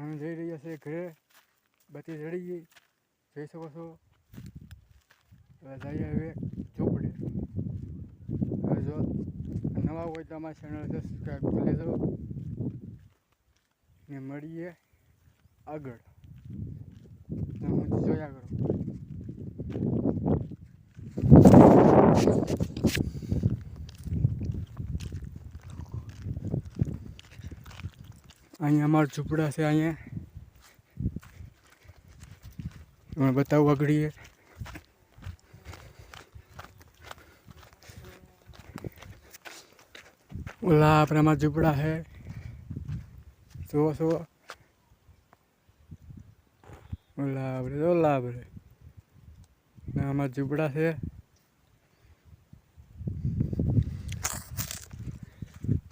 અમે જઈ રહ્યા છીએ ઘરે. બધી ચડી ગઈ જોઈ શકો છો. હવે જઈએ હવે ચોપડે જો નવા હોય તો અમારી ચેનલ સબસ્ક્રાઈબ કરી લેજો. ને મળીએ આગળ. હું જોયા કરું. અહીંયા અમારા ઝૂંપડા છે અહીંયા તમને બતાવું આગળીએ ઓલા આપણા અમારા ઝૂંપડા છે જુઓ જુઓ ઓલા આપણે ઓલા આપણે ને અમારા ઝૂંપડા છે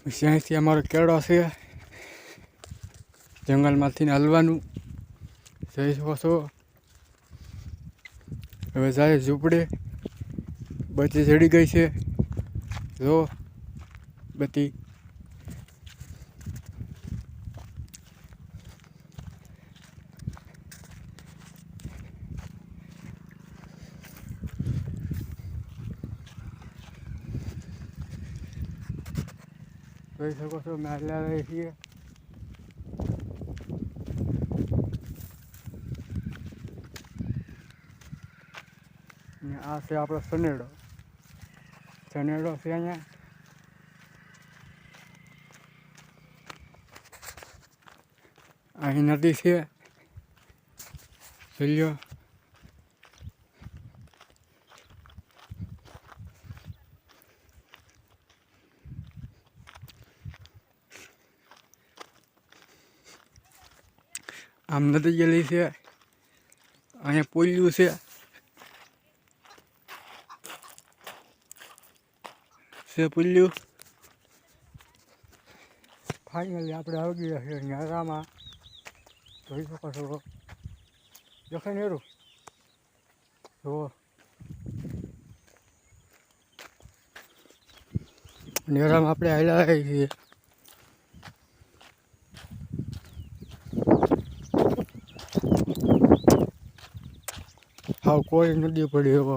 પછી અહીંથી અમારો કેળો છે જંગલમાંથી હલવાનું જઈ શકો છો હવે જાય ઝૂંપડે. બચી ચડી ગઈ છે. જો, બધી. જોઈ શકો છો મેં હાલ્યા રહી છીએ આ છે આપણો સનેડો સનેડો છે અહીંયા. અહીં નદી છે. જોઈ આમ નદી ગયેલી છે. અહીંયા પોલ્યું છે. છે પુલ્યું ફાઇનલી આપણે આવી ગયા છે ન્યારામાં જોઈ શકો છો. દેખાય નેરું જુઓ. નેરામાં આપણે આવેલા આવી છીએ. હાવ કોઈ નદી પડી એવો.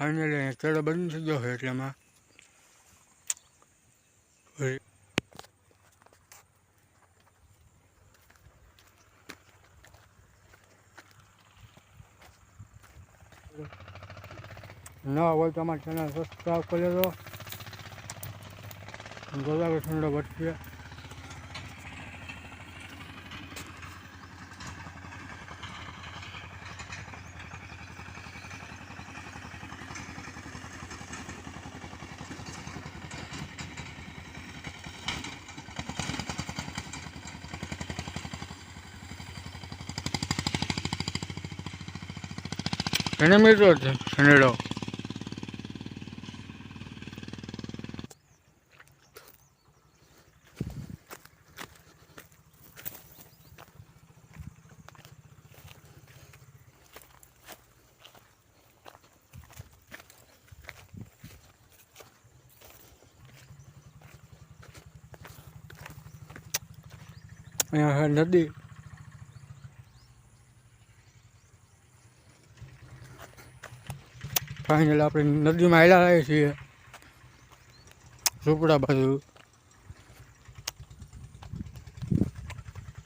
ફાઇનલી કેળો બંધ થઈ ગયો છે એમાં નવા હોય તો અમારી ચેનલ સબસ્ક્રાઈબ કરી દો ગોલાબી ઠંડો ભટકીએ Can you meet with the Senado? I had nothing. Final આપણે નદીમાં આવેલા રહીએ છીએ ઝૂંપડા બાજુ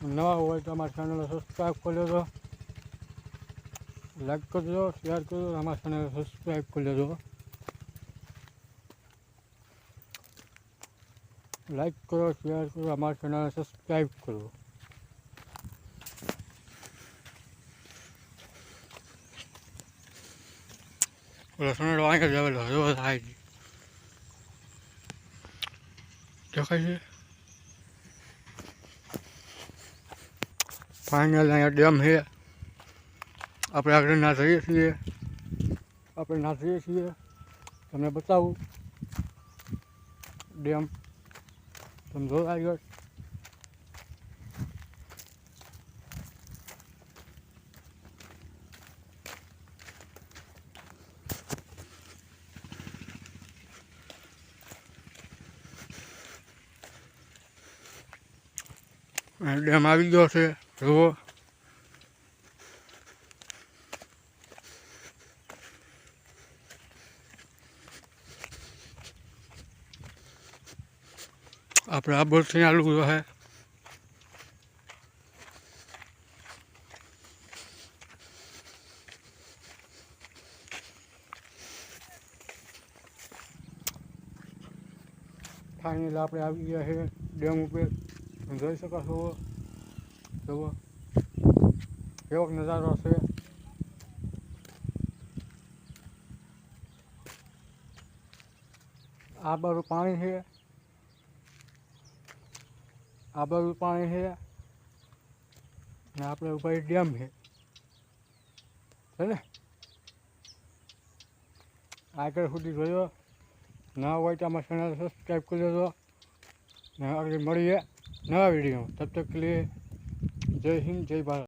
નવા હોય તો અમારી ચેનલ સબસ્ક્રાઈબ કરી લેજો લાઈક કરજો શેર કરજો અમારી ચેનલ સબસ્ક્રાઈબ કરી લેજો લાઈક કરો શેર કરો અમારી ચેનલ સબસ્ક્રાઈબ કરો સોનેડો અહીંયા જ આવેલો જો થાય છે દેખાય છે ફાઇનલ અહીંયા ડેમ છે આપણે આગળ ના જઈએ છીએ આપણે ના જઈએ છીએ તમને બતાવું ડેમ તમે જો આગળ ડેમ આવી ગયો છે જુઓ આપણે આ બોલથી આલુ હે ફાઇનલ આપણે આવી ગયા છે ડેમ ઉપર તમે જોઈ શકો છો. જુઓ. કેવો નજારો છે. આ બાજુ પાણી છે. આ બાજુ પાણી છે. ને આપણે ઉપર ડેમ છે. છે ને? આગળ સુધી જોયો. ના હોય તો અમારા ચેનલ સબસ્ક્રાઈબ કરી દેજો. ને આગળ મળીએ. नया वीडियो। तब तक के लिए जय हिंद जय भारत।